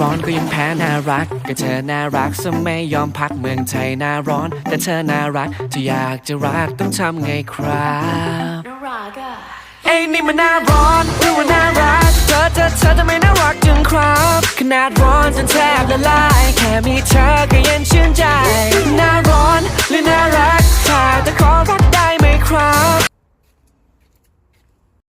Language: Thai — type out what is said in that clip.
ร้อนก็ยังแพ้น่ารัก ก็เธอน่ารักซะไม่ยอมพักเมืองไทยหน้าร้อน แต่เธอน่ารักถ้าอยากจะรักต้องทำไงครับรักอะเอ้ยนี่มันหน้าร้อนหรือว่าน่ารักเธอเธอเธอทำไมน่ารักจังครับ ขนาดร้อนจนแทบละลาย แค่มีเธอก็เย็นชื่นใจ